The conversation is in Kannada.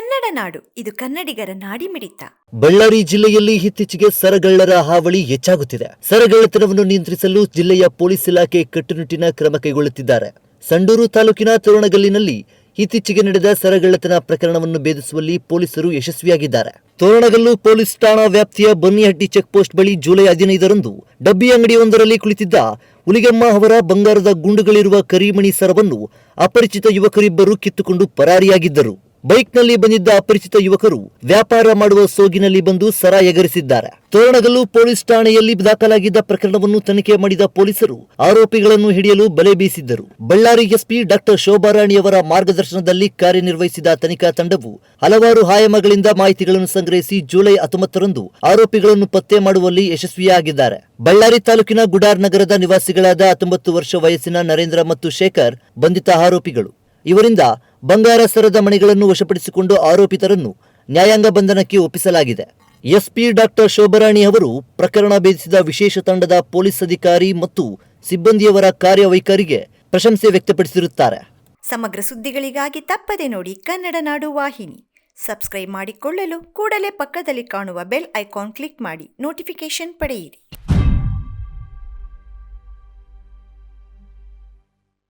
ಕನ್ನಡ ನಾಡು, ಇದು ಕನ್ನಡಿಗರ ನಾಡಿಮಿಡಿತ ಬಳ್ಳಾರಿ ಜಿಲ್ಲೆಯಲ್ಲಿ ಇತ್ತೀಚೆಗೆ ಸರಗಳ್ಳರ ಹಾವಳಿ ಹೆಚ್ಚಾಗುತ್ತಿದೆ. ಸರಗಳ್ಳತನವನ್ನು ನಿಯಂತ್ರಿಸಲು ಜಿಲ್ಲೆಯ ಪೊಲೀಸ್ ಇಲಾಖೆ ಕಟ್ಟುನಿಟ್ಟಿನ ಕ್ರಮ ಕೈಗೊಳ್ಳುತ್ತಿದ್ದಾರೆ. ಸಂಡೂರು ತಾಲೂಕಿನ ತೋರಣಗಲ್ಲಿನಲ್ಲಿ ಇತ್ತೀಚೆಗೆ ನಡೆದ ಸರಗಳ್ಳತನ ಪ್ರಕರಣವನ್ನು ಭೇದಿಸುವಲ್ಲಿ ಪೊಲೀಸರು ಯಶಸ್ವಿಯಾಗಿದ್ದಾರೆ. ತೋರಣಗಲ್ಲು ಪೊಲೀಸ್ ಠಾಣಾ ವ್ಯಾಪ್ತಿಯ ಬನ್ನಿಹಟ್ಟಿ ಚೆಕ್ ಪೋಸ್ಟ್ ಬಳಿ ಜುಲೈ ಹದಿನೈದರಂದು ಡಬ್ಬಿ ಅಂಗಡಿಯೊಂದರಲ್ಲಿ ಕುಳಿತಿದ್ದ ಹುಲಿಗಮ್ಮ ಅವರ ಬಂಗಾರದ ಗುಂಡುಗಳಿರುವ ಕರಿಮಣಿ ಸರವನ್ನು ಅಪರಿಚಿತ ಯುವಕರಿಬ್ಬರು ಕಿತ್ತುಕೊಂಡು ಪರಾರಿಯಾಗಿದ್ದರು. ಬೈಕ್ನಲ್ಲಿ ಬಂದಿದ್ದ ಅಪರಿಚಿತ ಯುವಕರು ವ್ಯಾಪಾರ ಮಾಡುವ ಸೋಗಿನಲ್ಲಿ ಬಂದು ಸರ ಎಗರಿಸಿದ್ದಾರೆ. ತೋರಣಗಲ್ಲು ಪೊಲೀಸ್ ಠಾಣೆಯಲ್ಲಿ ದಾಖಲಾಗಿದ್ದ ಪ್ರಕರಣವನ್ನು ತನಿಖೆ ಮಾಡಿದ ಪೊಲೀಸರು ಆರೋಪಿಗಳನ್ನು ಹಿಡಿಯಲು ಬಲೆ ಬೀಸಿದ್ದರು. ಬಳ್ಳಾರಿ ಎಸ್ಪಿ ಡಾಕ್ಟರ್ ಶೋಭಾರಾಣಿಯವರ ಮಾರ್ಗದರ್ಶನದಲ್ಲಿ ಕಾರ್ಯನಿರ್ವಹಿಸಿದ ತನಿಖಾ ತಂಡವು ಹಲವಾರು ಆಯಾಮಗಳಿಂದ ಮಾಹಿತಿಗಳನ್ನು ಸಂಗ್ರಹಿಸಿ ಜುಲೈ ಹತ್ತೊಂಬತ್ತರಂದು ಆರೋಪಿಗಳನ್ನು ಪತ್ತೆ ಮಾಡುವಲ್ಲಿ ಯಶಸ್ವಿಯಾಗಿದ್ದಾರೆ. ಬಳ್ಳಾರಿ ತಾಲೂಕಿನ ಗುಡಾರ್ ನಗರದ ನಿವಾಸಿಗಳಾದ ಹತ್ತೊಂಬತ್ತು ವರ್ಷ ವಯಸ್ಸಿನ ನರೇಂದ್ರ ಮತ್ತು ಶೇಖರ್ ಬಂಧಿತ ಆರೋಪಿಗಳು. ಇವರಿಂದ ಬಂಗಾರ ಸರದ ಮಣಿಗಳನ್ನು ವಶಪಡಿಸಿಕೊಂಡು ಆರೋಪಿತರನ್ನು ನ್ಯಾಯಾಂಗ ಬಂಧನಕ್ಕೆ ಒಪ್ಪಿಸಲಾಗಿದೆ. ಎಸ್ಪಿ ಡಾಕ್ಟರ್ ಶೋಭರಾಣಿ ಅವರು ಪ್ರಕರಣ ಭೇದಿಸಿದ ವಿಶೇಷ ತಂಡದ ಪೊಲೀಸ್ ಅಧಿಕಾರಿ ಮತ್ತು ಸಿಬ್ಬಂದಿಯವರ ಕಾರ್ಯವೈಖರಿಗೆ ಪ್ರಶಂಸೆ ವ್ಯಕ್ತಪಡಿಸಿರುತ್ತಾರೆ. ಸಮಗ್ರ ಸುದ್ದಿಗಳಿಗಾಗಿ ತಪ್ಪದೆ ನೋಡಿ ಕನ್ನಡ ನಾಡು ವಾಹಿನಿ. ಸಬ್ಸ್ಕ್ರೈಬ್ ಮಾಡಿಕೊಳ್ಳಲು ಕೂಡಲೇ ಪಕ್ಕದಲ್ಲಿ ಕಾಣುವ ಬೆಲ್ ಐಕಾನ್ ಕ್ಲಿಕ್ ಮಾಡಿ ನೋಟಿಫಿಕೇಶನ್ ಪಡೆಯಿರಿ.